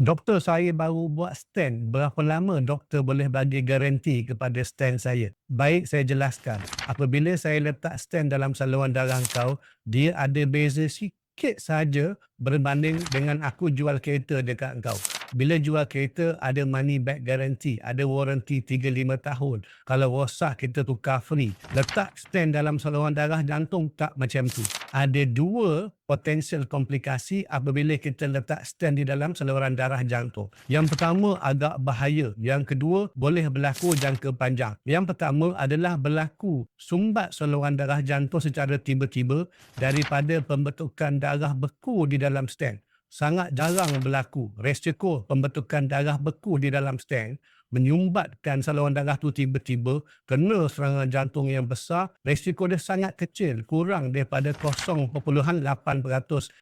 Doktor saya baru buat stand. Berapa lama doktor boleh bagi garanti kepada stand saya? Baik, saya jelaskan. Apabila saya letak stand dalam saluran darah kau, dia ada beza sikit saja berbanding dengan aku jual kereta dekat kau. Bila jual kereta, ada money back guarantee. Ada warranty 3-5 tahun. Kalau rosak, kita tukar free. Letak stand dalam saluran darah jantung, tak macam tu. Ada dua potensial komplikasi apabila kita letak stand di dalam saluran darah jantung. Yang pertama agak bahaya. Yang kedua boleh berlaku jangka panjang. Yang pertama adalah berlaku sumbat saluran darah jantung secara tiba-tiba daripada pembentukan darah beku di dalam stand sangat jarang berlaku resiko pembentukan darah beku di dalam stand menyumbatkan saluran darah tu tiba-tiba kena serangan jantung yang besar, risiko dia sangat kecil, kurang daripada 0.8%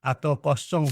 atau 0.5%.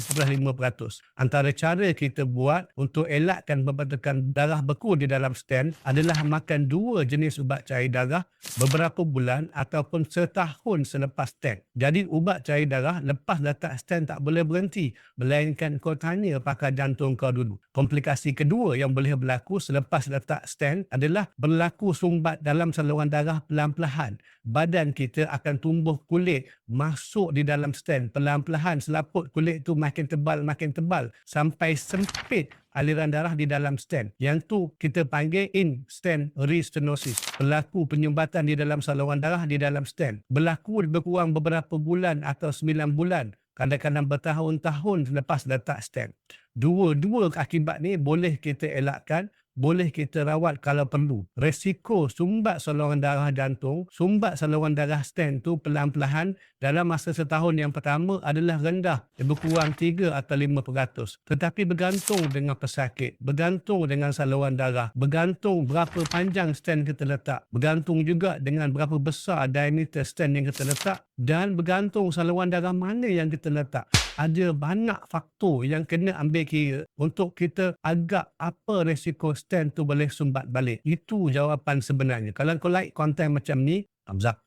Antara cara kita buat untuk elakkan pembentukan darah beku di dalam stand adalah makan dua jenis ubat cair darah beberapa bulan ataupun setahun selepas stand. Jadi ubat cair darah lepas letak stand tak boleh berhenti, melainkan kau tanya pakar jantung kau dulu. Komplikasi kedua yang boleh berlaku selepas letak stand adalah berlaku sumbat dalam saluran darah pelan-pelan. Badan kita akan tumbuh kulit masuk di dalam stand pelan-pelan selaput kulit itu makin tebal makin tebal sampai sempit aliran darah di dalam stand. Yang tu kita panggil in stand restenosis. Berlaku penyumbatan di dalam saluran darah di dalam stand. Berlaku lebih kurang beberapa bulan atau sembilan bulan kadang-kadang bertahun-tahun selepas letak stand. Dua-dua akibat ni boleh kita elakkan boleh kita rawat kalau perlu. Resiko sumbat saluran darah jantung, sumbat saluran darah stent tu pelan-pelan dalam masa setahun yang pertama adalah rendah, lebih kurang 3 atau 5%. Tetapi bergantung dengan pesakit, bergantung dengan saluran darah, bergantung berapa panjang stent kita letak, bergantung juga dengan berapa besar diameter stent yang kita letak dan bergantung saluran darah mana yang kita letak ada banyak faktor yang kena ambil kira untuk kita agak apa resiko stand tu boleh sumbat balik. Itu jawapan sebenarnya. Kalau kau like konten macam ni, thumbs up.